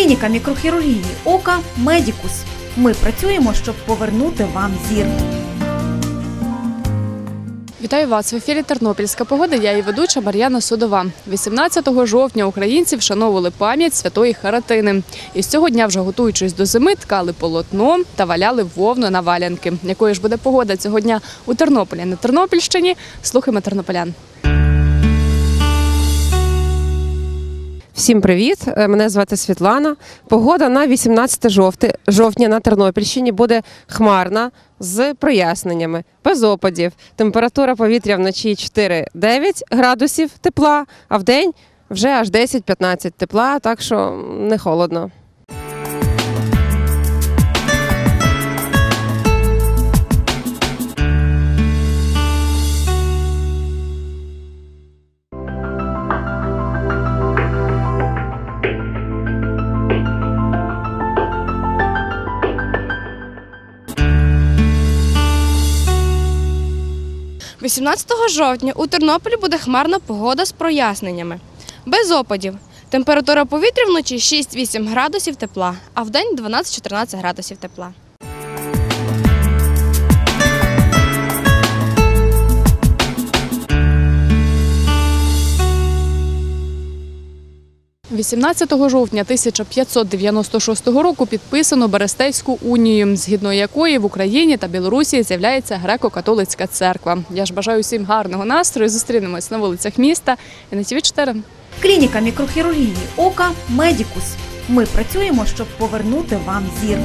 Клініка мікрохірургії ока Медікус. Ми працюємо, щоб повернути вам зір. Вітаю вас в ефірі Тернопільська погода. Я її ведуча Мар'яна Судова. 18 жовтня українці вшановували пам'ять святої Харатини. І з цього дня, вже готуючись до зими, ткали полотно та валяли вовну на валянки. Якою ж буде погода цього дня у Тернополі на Тернопільщині? Слухаємо тернополян. Всім привіт! Е, Мене звати Світлана. Погода на 18 жовти- жовтня на Тернопільщині буде хмарна з проясненнями, без опадів. Температура повітря вночі 4-9 градусів тепла, а в день вже аж 10-15 тепла, так що не холодно. – 18 жовтня у Тернополі буде хмарна погода з проясненнями. Без опадів. Температура повітря вночі 6-8 градусів тепла, а вдень 12-14 градусів тепла. – 18 жовтня 1596 року підписано Берестейську унію, згідно якої в Україні та Білорусі з'являється греко-католицька церква. Я ж бажаю всім гарного настрою. Зустрінемось на вулицях міста і на ТВ 4 Клініка мікрохірургії ока Медікус. Ми працюємо, щоб повернути вам зір.